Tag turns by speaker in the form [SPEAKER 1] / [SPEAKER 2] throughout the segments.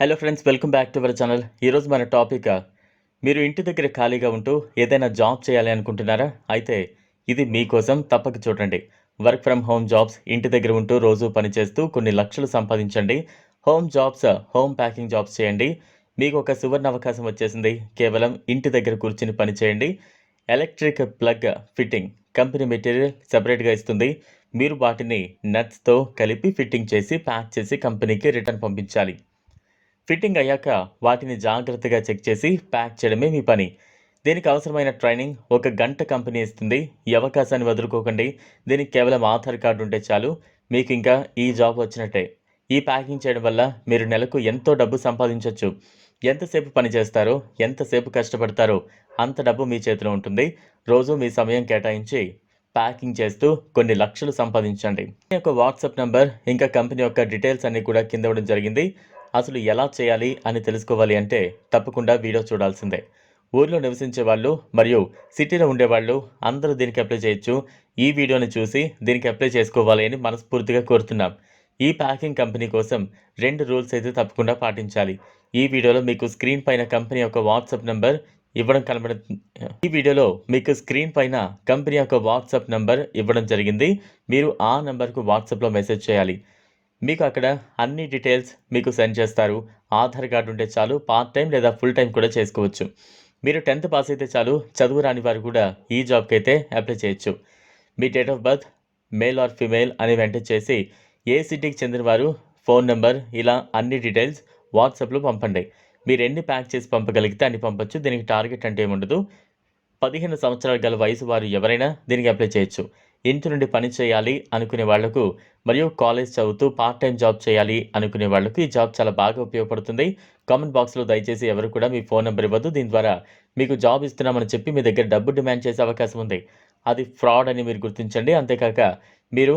[SPEAKER 1] Hello friends welcome back to our channel ఈరోజు మన topic మీరు ఇంటి దగ్గర ఖాళీగా ఉంటూ ఏదైనా జాబ్ చేయాలి అనుకుంటున్నారా? అయితే ఇది మీకోసం తప్పక చూడండి. వర్క్ ఫ్రమ్ హోమ్ జాబ్స్ ఇంటి దగ్గర ఉంటూ రోజు పనిచేస్తూ కొన్ని లక్షలు సంపాదించండి. Home jobs home packing jobs చేయండి. మీకు ఒక సువర్ణ అవకాశం వచ్చేసింది. కేవలం ఇంటి దగ్గర కూర్చుని పనిచేయండి electric plug fitting company material సెపరేట్గా ఇస్తుంది. మీరు వాటిని నట్స్తో కలిపి ఫిట్టింగ్ చేసి ప్యాక్ చేసి కంపెనీకి రిటర్న్ పంపించాలి. ఫిట్టింగ్ అయ్యాక వాటిని జాగ్రత్తగా చెక్ చేసి ప్యాక్ చేయడమే మీ పని. దీనికి అవసరమైన ట్రైనింగ్ ఒక గంట కంపెనీ ఇస్తుంది. ఈ అవకాశాన్ని వదులుకోకండి. దీనికి కేవలం ఆధార్ కార్డు ఉంటే చాలు. మీకు ఇంకా ఈ జాబ్ వచ్చినట్టే. ఈ ప్యాకింగ్ చేయడం వల్ల మీరు నెలకు ఎంతో డబ్బు సంపాదించవచ్చు ఎంతసేపు పని చేస్తారో ఎంతసేపు కష్టపడతారో అంత డబ్బు మీ చేతిలో ఉంటుంది. రోజు మీ సమయం కేటాయించి ప్యాకింగ్ చేస్తూ కొన్ని లక్షలు సంపాదించండి. మీ యొక్క వాట్సాప్ నెంబర్ ఇంకా కంపెనీ యొక్క డీటెయిల్స్ అన్నీ కూడా కింద ఇవ్వడం జరిగింది. అసలు ఎలా చేయాలి అని తెలుసుకోవాలి అంటే తప్పకుండా వీడియో చూడాల్సిందే. ఊర్లో నివసించే వాళ్ళు మరియు సిటీలో ఉండేవాళ్ళు అందరూ దీనికి అప్లై చేయొచ్చు. ఈ వీడియోని చూసి దీనికి అప్లై చేసుకోవాలి అని మనస్ఫూర్తిగా కోరుతున్నాం. ఈ ప్యాకింగ్ కంపెనీ కోసం రెండు రూల్స్ అయితే తప్పకుండా పాటించాలి. ఈ వీడియోలో మీకు స్క్రీన్ పైన కంపెనీ యొక్క వాట్సాప్ నెంబర్ ఇవ్వడం కనబడుతుంది ఈ వీడియోలో మీకు స్క్రీన్ పైన కంపెనీ యొక్క వాట్సాప్ నెంబర్ ఇవ్వడం జరిగింది. మీరు ఆ నెంబర్కు వాట్సాప్లో మెసేజ్ చేయాలి. మీకు అక్కడ అన్ని డీటెయిల్స్ మీకు సెండ్ చేస్తారు. ఆధార్ కార్డు ఉంటే చాలు పార్ట్ టైం లేదా ఫుల్ టైం కూడా చేసుకోవచ్చు. మీరు టెన్త్ పాస్ అయితే చాలు చదువు రాని వారు కూడా ఈ జాబ్కి అయితే అప్లై చేయొచ్చు. మీ date of birth male or female అని వెంట చేసి ఏ సిటీకి చెందిన వారు ఫోన్ నెంబర్ ఇలా అన్ని డీటెయిల్స్ వాట్సాప్లో పంపండి. మీరు ఎన్ని ప్యాక్ చేసి పంపగలిగితే అన్ని పంపొచ్చు. దీనికి టార్గెట్ అంటే ఏముండదు. పదిహేను సంవత్సరాలు గల వయసు వారు ఎవరైనా దీనికి అప్లై చేయొచ్చు. ఇంటి నుండి పని చేయాలి అనుకునే వాళ్ళకు మరియు కాలేజ్ చదువుతూ పార్ట్ టైం జాబ్ చేయాలి అనుకునే వాళ్ళకు ఈ జాబ్ చాలా బాగా ఉపయోగపడుతుంది. కామెంట్ బాక్స్లో దయచేసి ఎవరు కూడా మీ ఫోన్ నెంబర్ ఇవ్వద్దు. దీని ద్వారా మీకు జాబ్ ఇస్తున్నామని చెప్పి మీ దగ్గర డబ్బు డిమాండ్ చేసే అవకాశం ఉంది. అది ఫ్రాడ్ అని మీరు గుర్తించండి. అంతేకాక మీరు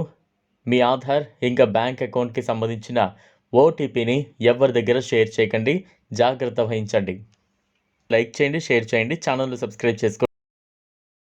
[SPEAKER 1] మీ ఆధార్ ఇంకా బ్యాంక్ అకౌంట్కి సంబంధించిన ఓటీపీని ఎవరి దగ్గర షేర్ చేయకండి. జాగ్రత్త వహించండి. లైక్ చేయండి షేర్ చేయండి. ఛానల్ను సబ్స్క్రైబ్ చేసుకోండి